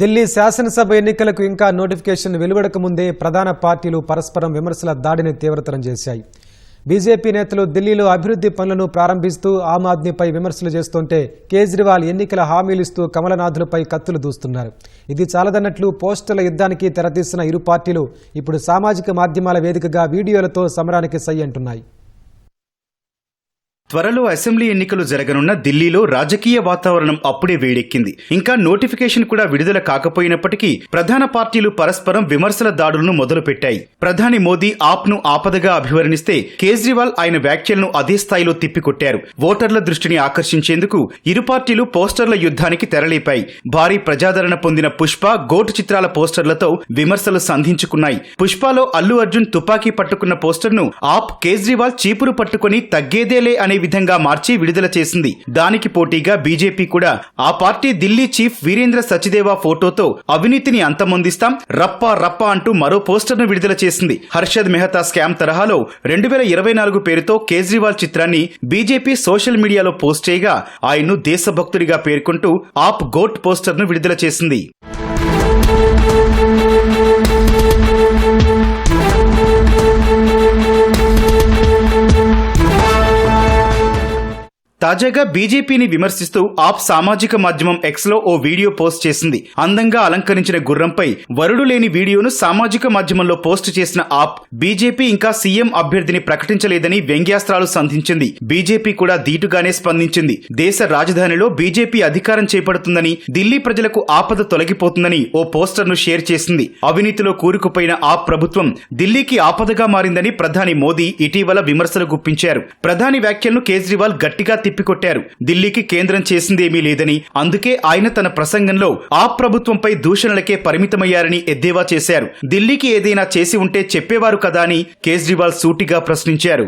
ఢిల్లీ శాసనసభ ఎన్నికలకు ఇంకా నోటిఫికేషన్ వెలువడక ముందే ప్రధాన పార్టీలు పరస్పరం విమర్శల దాడిని తీవ్రతరం చేశాయి. బీజేపీ నేతలు ఢిల్లీలో అభివృద్ధి పనులను ప్రారంభిస్తూ ఆమ్ ఆద్మీపై విమర్శలు చేస్తుంటే కేజ్రీవాల్ ఎన్నికల హామీలిస్తూ కమలనాథులపై కత్తులు దూస్తున్నారు. ఇది చాలదన్నట్లు పోస్టర్ల యుద్ధానికి తెరతీసిన ఇరు పార్టీలు ఇప్పుడు సామాజిక మాధ్యమాల వేదికగా వీడియోలతో సమరానికి సై అంటున్నాయి. త్వరలో అసెంబ్లీ ఎన్నికలు జరగనున్న ఢిల్లీలో రాజకీయ వాతావరణం అప్పుడే వేడెక్కింది. ఇంకా నోటిఫికేషన్ కూడా విడుదల కాకపోయినప్పటికీ ప్రధాన పార్టీలు పరస్పరం విమర్శల దాడులను మొదలుపెట్టాయి. ప్రధాని మోదీ ఆప్ను ఆపదగా అభివర్ణిస్తే కేజ్రీవాల్ ఆయన వ్యాఖ్యలను అదే స్థాయిలో తిప్పికొట్టారు. ఓటర్ల దృష్టిని ఆకర్షించేందుకు ఇరు పార్టీలు పోస్టర్ల యుద్ధానికి తెరలేపాయి. భారీ ప్రజాదరణ పొందిన పుష్ప గోటు చిత్రాల పోస్టర్లతో విమర్శలు సంధించుకున్నాయి. పుష్పలో అల్లు అర్జున్ తుపాకీ పట్టుకున్న పోస్టర్ను ఆప్ కేజ్రీవాల్ చీపురు పట్టుకుని తగ్గేదేలే అనే విధంగా మార్చి విడుదల చేసింది. దానికి పోటీగా బీజేపీ కూడా ఆ పార్టీ ఢిల్లీ చీఫ్ వీరేంద్ర సచిదేవా ఫోటోతో అవినీతిని అంతమొందిస్తాం రప్ప రప్ప అంటూ మరో పోస్టర్ను విడుదల చేసింది. హర్షద్ మెహతా స్కామ్ తరహాలో రెండు వేల ఇరవై నాలుగు పేరుతో కేజ్రీవాల్ చిత్రాన్ని బీజేపీ సోషల్ మీడియాలో పోస్ట్ చేయగా ఆయన్ను దేశభక్తుడిగా పేర్కొంటూ ఆప్ గోట్ పోస్టర్ను విడుదల చేసింది. తాజాగా బీజేపీని విమర్శిస్తూ ఆప్ సామాజిక మాధ్యమం ఎక్స్లో ఓ వీడియో పోస్ట్ చేసింది. అందంగా అలంకరించిన గుర్రంపై వరుడు లేని వీడియోను సామాజిక మాధ్యమంలో పోస్ట్ చేసిన ఆప్ బీజేపీ ఇంకా సీఎం అభ్యర్థిని ప్రకటించలేదని వ్యంగ్యాస్త్రాలు సంధించింది. బీజేపీ కూడా ధీటుగానే స్పందించింది. దేశ రాజధానిలో బీజేపీ అధికారం చేపడుతుందని ఢిల్లీ ప్రజలకు ఆపద తొలగిపోతుందని ఓ పోస్టర్ను షేర్ చేసింది. అవినీతిలో కూరుకుపోయిన ఆప్ ప్రభుత్వం ఢిల్లీకి ఆపదగా మారిందని ప్రధాని మోదీ ఇటీవల విమర్శలు గుప్పించారు. ప్రధాని వ్యాఖ్యలను కేజ్రీవాల్ గట్టిగా తిప్పికొట్టారు. ఢిల్లీకి కేంద్రం చేసిందేమీ లేదని అందుకే ఆయన తన ప్రసంగంలో ఆ ప్రభుత్వంపై దూషణలకే పరిమితమయ్యారని ఎద్దేవా చేశారు. ఢిల్లీకి ఏదైనా చేసి ఉంటే చెప్పేవారు కదా అని కేజ్రీవాల్ సూటిగా ప్రశ్నించారు.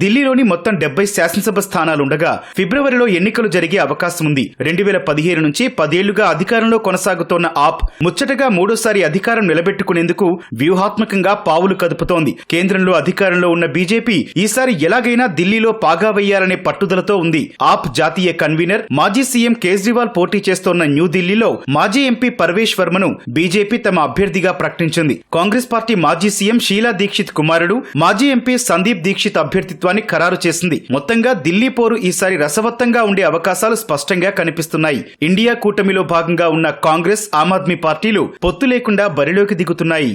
ఢిల్లీలోని మొత్తం డెబ్బై శాసనసభ స్థానాలుండగా ఫిబ్రవరిలో ఎన్నికలు జరిగే అవకాశం ఉంది రెండు వేల పదిహేను నుంచి పదేళ్ళుగా అధికారంలో కొనసాగుతోన్న ఆప్ ముచ్చటగా మూడోసారి అధికారం నిలబెట్టుకునేందుకు వ్యూహాత్మకంగా పావులు కదుపుతోంది. కేంద్రంలో అధికారంలో ఉన్న బీజేపీ ఈసారి ఎలాగైనా ఢిల్లీలో పాగా వేయాలనే పట్టుదలతో ఉంది. ఆప్ జాతీయ కన్వీనర్ మాజీ సీఎం కేజ్రీవాల్ పోటీ చేస్తోన్న న్యూఢిల్లీలో మాజీ ఎంపీ పర్వేష్ వర్మను బీజేపీ తమ అభ్యర్థిగా ప్రకటించింది. కాంగ్రెస్ పార్టీ మాజీ సీఎం షీలా దీక్షిత్ కుమారుడు మాజీ ఎంపీ సందీప్ దీక్షిత్ అభ్యర్థిత్వాన్ని ఖరారు చేసింది. మొత్తంగా ఢిల్లీ పోరు ఈసారి రసవత్తంగా ఉండే అవకాశాలు స్పష్టంగా కనిపిస్తున్నాయి. ఇండియా కూటమిలో భాగంగా ఉన్న కాంగ్రెస్ ఆమ్ ఆద్మీ పార్టీలు పొత్తు లేకుండా బరిలోకి దిగుతున్నాయి.